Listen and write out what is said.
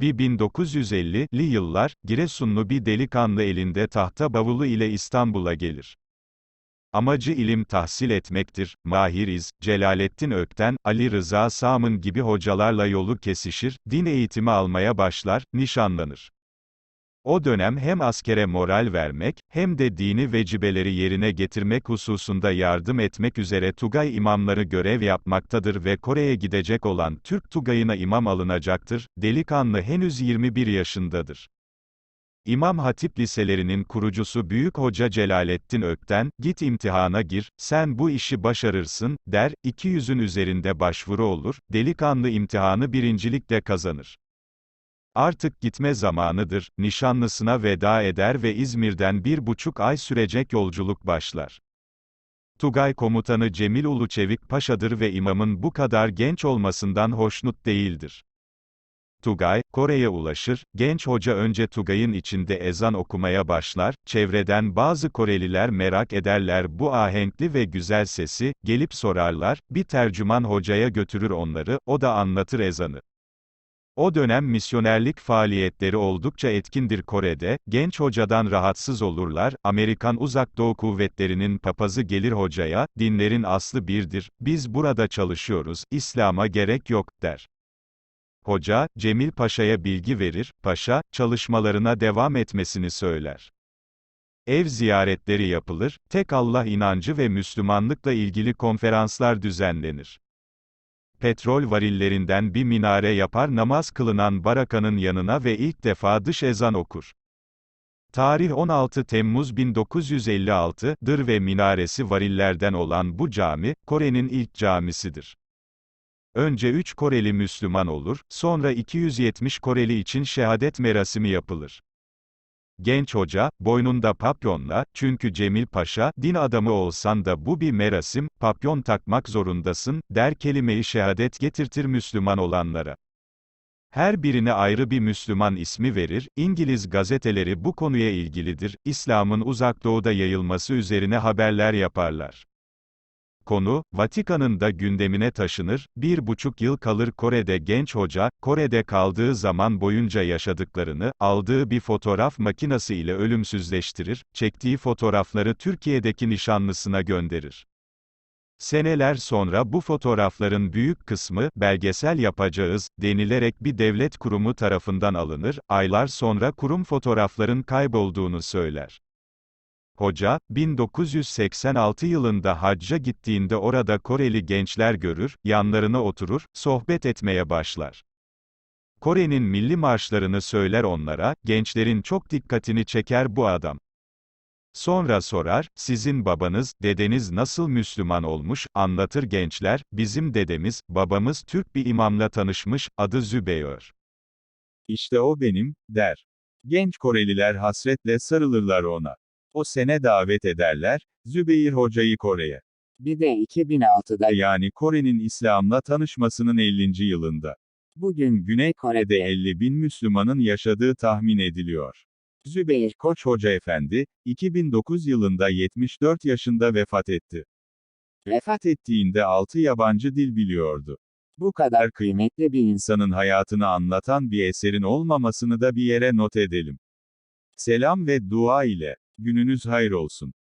Bir 1950'li yıllar, Giresunlu bir delikanlı elinde tahta bavulu ile İstanbul'a gelir. Amacı ilim tahsil etmektir. Mahiriz, Celalettin Ökten, Ali Rıza Sam'ın gibi hocalarla yolu kesişir, din eğitimi almaya başlar, nişanlanır. O dönem hem askere moral vermek, hem de dini vecibeleri yerine getirmek hususunda yardım etmek üzere Tugay imamları görev yapmaktadır ve Kore'ye gidecek olan Türk Tugay'ına imam alınacaktır, delikanlı henüz 21 yaşındadır. İmam Hatip liselerinin kurucusu Büyük Hoca Celalettin Ökten, git imtihana gir, sen bu işi başarırsın, der, 200'ün üzerinde başvuru olur, delikanlı imtihanı birincilikle kazanır. Artık gitme zamanıdır, nişanlısına veda eder ve İzmir'den bir buçuk ay sürecek yolculuk başlar. Tugay komutanı Cemil Uluçevik Paşa'dır ve imamın bu kadar genç olmasından hoşnut değildir. Tugay, Kore'ye ulaşır, genç hoca önce Tugay'ın içinde ezan okumaya başlar, çevreden bazı Koreliler merak ederler bu ahenkli ve güzel sesi, gelip sorarlar, bir tercüman hocaya götürür onları, o da anlatır ezanı. O dönem misyonerlik faaliyetleri oldukça etkindir Kore'de, genç hocadan rahatsız olurlar, Amerikan Uzak Doğu Kuvvetleri'nin papazı gelir hocaya, dinlerin aslı birdir, biz burada çalışıyoruz, İslam'a gerek yok, der. Hoca, Cemil Paşa'ya bilgi verir, paşa, çalışmalarına devam etmesini söyler. Ev ziyaretleri yapılır, tek Allah inancı ve Müslümanlıkla ilgili konferanslar düzenlenir. Petrol varillerinden bir minare yapar namaz kılınan barakanın yanına ve ilk defa dış ezan okur. Tarih 16 Temmuz 1956'dır ve minaresi varillerden olan bu cami, Kore'nin ilk camisidir. Önce 3 Koreli Müslüman olur, sonra 270 Koreli için şehadet merasimi yapılır. Genç hoca, boynunda papyonla, çünkü Cemil Paşa, din adamı olsan da bu bir merasim, papyon takmak zorundasın, der kelime-i şehadet getirtir Müslüman olanlara. Her birine ayrı bir Müslüman ismi verir, İngiliz gazeteleri bu konuya ilgilidir, İslam'ın uzak doğuda yayılması üzerine haberler yaparlar. Konu, Vatikan'ın da gündemine taşınır, bir buçuk yıl kalır Kore'de genç hoca, Kore'de kaldığı zaman boyunca yaşadıklarını, aldığı bir fotoğraf makinesi ile ölümsüzleştirir, çektiği fotoğrafları Türkiye'deki nişanlısına gönderir. Seneler sonra bu fotoğrafların büyük kısmı, belgesel yapacağız, denilerek bir devlet kurumu tarafından alınır, aylar sonra kurum fotoğrafların kaybolduğunu söyler. Hoca, 1986 yılında hacca gittiğinde orada Koreli gençler görür, yanlarına oturur, sohbet etmeye başlar. Kore'nin milli marşlarını söyler onlara, gençlerin çok dikkatini çeker bu adam. Sonra sorar, sizin babanız, dedeniz nasıl Müslüman olmuş, anlatır gençler, bizim dedemiz, babamız Türk bir imamla tanışmış, adı Zübeyir. İşte o benim, der. Genç Koreliler hasretle sarılırlar ona. O sene davet ederler, Zübeyir Hoca'yı Kore'ye. Bir de 2006'da Yani Kore'nin İslam'la tanışmasının 50. yılında. Bugün Güney Kore'de 50 bin Müslümanın yaşadığı tahmin ediliyor. Zübeyir Koç Hoca Efendi, 2009 yılında 74 yaşında vefat etti. Vefat ettiğinde 6 yabancı dil biliyordu. Bu kadar kıymetli bir insanın hayatını anlatan bir eserin olmamasını da bir yere not edelim. Selam ve dua ile. Gününüz hayır olsun.